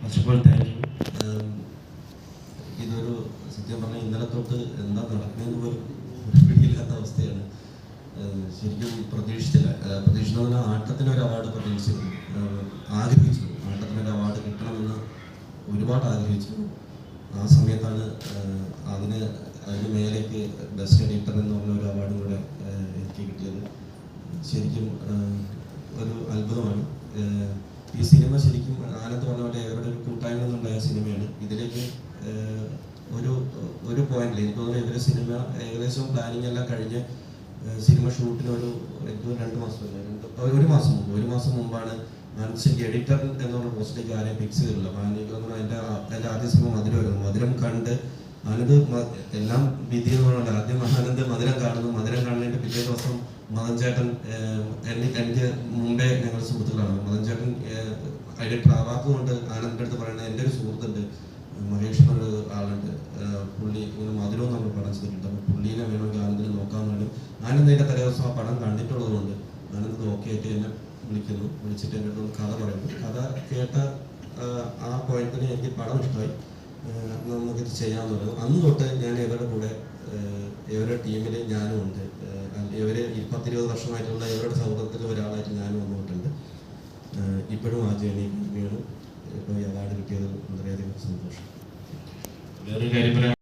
First of all thank you ഇതൊരു സത്യം പറഞ്ഞാൽ ഇന്നലെ തൊട്ട് എന്താ നടക്കുന്നതെന്ന് പോലും പിടിയില്ലാത്ത അവസ്ഥയാണ്. ശരിക്കും പ്രതീക്ഷിച്ചില്ല. ഏഹ് പ്രതീക്ഷിച്ചെന്ന് പറഞ്ഞാൽ ഒരു അവാർഡ് പ്രതീക്ഷിച്ചു ആഗ്രഹിച്ചു ആട്ടത്തിന് അവാർഡ് കിട്ടണമെന്ന് ഒരുപാട് ആഗ്രഹിച്ചു ആ സമയത്താണ് അതിന് അതിന് മേലേക്ക് ബെസ്റ്റ് എഡിറ്റർ എന്ന് പറഞ്ഞ ഒരു അവാർഡും കൂടെ എനിക്ക് കിട്ടിയത്. ശരിക്കും ഒരു അത്ഭുതമാണ്. ഈ സിനിമ ശരിക്കും പോലെ നിന്നുണ്ടായ സിനിമയാണ്. ഇതിലേക്ക് ഒരു ഒരു പോയിന്റിൽ എനിക്ക് തോന്നുന്നു ഇവരെ സിനിമ ഏകദേശം പ്ലാനിങ് എല്ലാം കഴിഞ്ഞ് സിനിമ ഷൂട്ടിന് ഒരു എന്തോ രണ്ട് മാസം ഒരു മാസം മുമ്പ് ഒരു മാസം മുമ്പാണ് ഞാൻ എഡിറ്റർ എഡിറ്റർ എന്നുള്ള പോസ്റ്റിലേക്ക് ആരെയും ഫിക്സ് ചെയ്തിട്ടില്ല. മാനിക്ക് തോന്നുന്നു എന്റെ എന്റെ ആദ്യ സിനിമ മധുരം മധുരമായിരുന്നു മധുരം കണ്ട് ആനന്ദ് എല്ലാം വിധി എന്ന് പറഞ്ഞാൽ ആദ്യം ആനന്ദ് മധുരം കാണുന്നു. മധുരം കാണുന്നതിന്റെ പിറ്റേ ദിവസം മദൻ ചേട്ടൻ എന്നെ എനിക്ക് മുമ്പേ ഞങ്ങൾ സുഹൃത്തുക്കളാണ്. മദൻ ചേട്ടൻ എഡിറ്റർ ആവാത്തതുകൊണ്ട് ആനന്ദിന്റെ അടുത്ത് പറയുന്നത് എന്റെ ഒരു സുഹൃത്തുണ്ട് മഹേഷ് എന്നൊരു ആളുണ്ട് പുള്ളി ഇങ്ങനെ മധുരവും നമ്മൾ പടം ചെയ്തിട്ടുണ്ട് അപ്പോൾ പുള്ളീനെ വേണമെങ്കിൽ ആനന്ദിനെ നോക്കാൻ വേണ്ടി ആനന്ദ് എന്റെ തലേ ദിവസം ആ പടം കണ്ടിട്ടുള്ളതുകൊണ്ട് ആനന്ദ് ഓക്കെ ആയിട്ട് എന്നെ വിളിക്കുന്നു. വിളിച്ചിട്ട് എന്റെ അടുത്ത് കഥ പറയുന്നു. കഥ കേട്ട ആ പോയിന്റിന് എനിക്ക് പടം ഇഷ്ടമായി. നമുക്കിത് ചെയ്യാമെന്ന് പറഞ്ഞു അന്ന് തൊട്ട് ഞാൻ ഇവരുടെ കൂടെ ഇവരുടെ ടീമിൽ ഞാനും ഉണ്ട്. പത്തിരുപത് വർഷമായിട്ടുള്ള ഇവരുടെ സൗഹൃദത്തിൽ ഒരാളായിട്ട് ഞാനും വന്നിട്ടുണ്ട്. ഇപ്പോഴും ആ ജേണി ഇപ്പോൾ ഈ അവാർഡ് കിട്ടിയത് വളരെയധികം സന്തോഷം. വേറൊരു കാര്യം